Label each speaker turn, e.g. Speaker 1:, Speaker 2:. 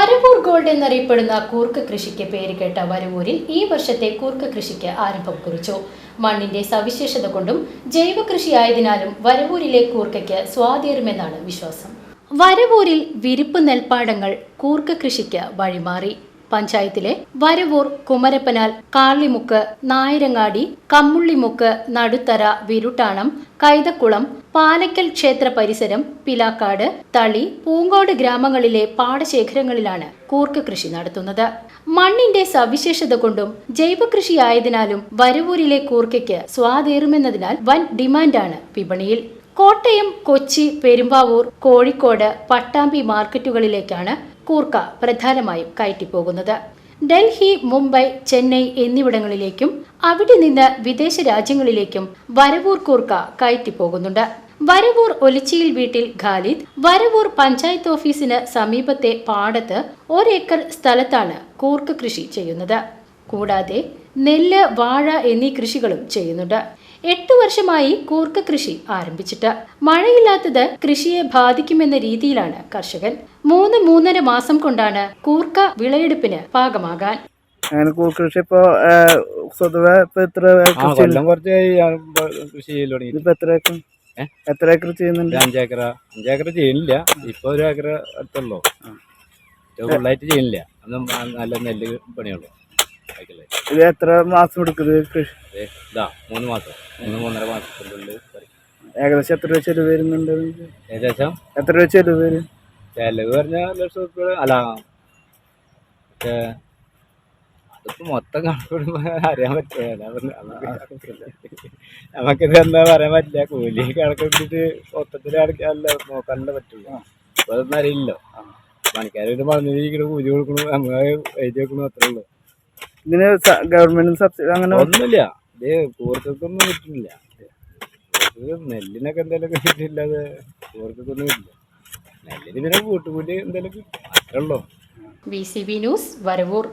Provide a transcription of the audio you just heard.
Speaker 1: Varavoor gold എന്നറിയപ്പെടുന്ന കൂർക്ക കൃഷിക്ക് പേരുകേട്ട വരവൂരിൽ ഈ വർഷത്തെ കൂർക്ക കൃഷിക്ക് ആരംഭം കുറിച്ചു. മണ്ണിന്റെ സവിശേഷത കൊണ്ടും ജൈവ കൃഷിയായതിനാലും വരവൂരിലെ കൂർക്കയ്ക്ക് സ്വാധീനമെന്നാണ് വിശ്വാസം. വരവൂരിൽ വിരിപ്പ് നെൽപ്പാടങ്ങൾ കൂർക്ക കൃഷിക്ക് വഴിമാറി. പഞ്ചായത്തിലെ വരവൂർ കുമരപ്പനാൽ കാളിമുക്ക് നായരങ്ങാടി കമ്മുള്ളിമുക്ക് നടുത്തറ വിരുട്ടാണം കൈതക്കുളം പാലക്കൽ ക്ഷേത്ര പരിസരം പിലാക്കാട് തളി പൂങ്കോട് ഗ്രാമങ്ങളിലെ പാടശേഖരങ്ങളിലാണ് കൂർക്ക കൃഷി നടത്തുന്നത്. മണ്ണിന്റെ സവിശേഷത കൊണ്ടും ജൈവ കൃഷിയായതിനാലും വരവൂരിലെ കൂർക്കയ്ക്ക് സ്വാതേറുമെന്നതിനാൽ വൻ ഡിമാൻഡാണ് വിപണിയിൽ. കോട്ടയം കൊച്ചി പെരുമ്പാവൂർ കോഴിക്കോട് പട്ടാമ്പി മാർക്കറ്റുകളിലേക്കാണ് കൂർക്ക പ്രധാനമായും കയറ്റിപ്പോകുന്നത്. ഡൽഹി മുംബൈ ചെന്നൈ എന്നിവിടങ്ങളിലേക്കും അവിടെ നിന്ന് വിദേശ രാജ്യങ്ങളിലേക്കും വരവൂർ കൂർക്ക കയറ്റിപ്പോകുന്നുണ്ട്. വരവൂർ ഒലിച്ചിയിൽ വീട്ടിൽ ഖാലിദ് വരവൂർ പഞ്ചായത്ത് ഓഫീസിന് സമീപത്തെ പാടത്ത് ഒരേക്കർ സ്ഥലത്താണ് കൂർക്ക കൃഷി ചെയ്യുന്നത്. കൂടാതെ നെല്ല് വാഴ എന്നീ കൃഷികളും ചെയ്യുന്നുണ്ട്. എട്ട് വർഷമായി കൂർക്ക കൃഷി ആരംഭിച്ചിട്ട് മഴയില്ലാത്തത് കൃഷിയെ ബാധിക്കുമെന്ന രീതിയിലാണ് കർഷകൻ. മൂന്ന് മൂന്നര മാസം കൊണ്ടാണ് കൂർക്ക വിളയെടുപ്പിന് പാകമാകാൻ.
Speaker 2: അങ്ങനെ കൃഷി ഇപ്പോ സ്വതവേ ഇപ്പൊ എത്ര കൃഷി
Speaker 3: ഇപ്പൊ
Speaker 2: ഏക്കർ?
Speaker 3: ഏ?
Speaker 2: എത്ര ഏക്കർ ചെയ്യുന്നുണ്ട്?
Speaker 3: അഞ്ചേക്കറ ചെയ്യണില്ല ഇപ്പൊ ഒരു ഏക്കർ അടുത്തുള്ളൂ. ഫുള്ളായിട്ട് ചെയ്യുന്നില്ല. നല്ല നെല്ല് പണിയുള്ളൂ.
Speaker 2: ഇത് എത്ര മാസം എടുക്കുന്നത്
Speaker 3: മൂന്ന് മാസം. മൂന്ന് മൂന്നര മാസത്തിനുള്ളിൽ.
Speaker 2: ഏകദേശം എത്ര രൂപ ചെലവ് വരുന്നുണ്ട്?
Speaker 3: ഏകദേശം?
Speaker 2: എത്ര രൂപ ചെലവ് വരും?
Speaker 3: ചെലവ് പറഞ്ഞാൽ ലക്ഷം റുപ്യ അല്ല പക്ഷേ അതിപ്പോ മൊത്തം കണക്കിടുമ്പോ അറിയാൻ പറ്റില്ല. നമുക്കിത് എന്താ പറയാൻ പറ്റില്ല. കൂലി കണക്കിട്ടിട്ട് മൊത്തത്തിൽ അല്ല നോക്കാനല്ലേ പറ്റില്ല അപ്പൊ അതൊന്നും അറിയില്ലല്ലോ പണിക്കാരായിട്ട് പറഞ്ഞിരിക്കണ കൂലി കൊടുക്കണു നമ്മൾ എഴുതി വെക്കണു അത്രേ ഉള്ളൂ.
Speaker 2: ഇതിന് ഗവൺമെന്റ് സബ്സിഡി അങ്ങനെ
Speaker 3: ഒന്നുമില്ല. ഇത് കൂർക്കൊന്നും കിട്ടുന്നില്ല. നെല്ലിനൊക്കെ എന്തെങ്കിലും കിട്ടില്ലാതെ കൂർക്കൊന്നും കിട്ടില്ല നെല്ലിന് പിന്നെ കൂട്ടുകൂട്ടി എന്തെങ്കിലും കിട്ടും. അത്രേ ഉള്ളൂ.
Speaker 1: V C B news Varavoor.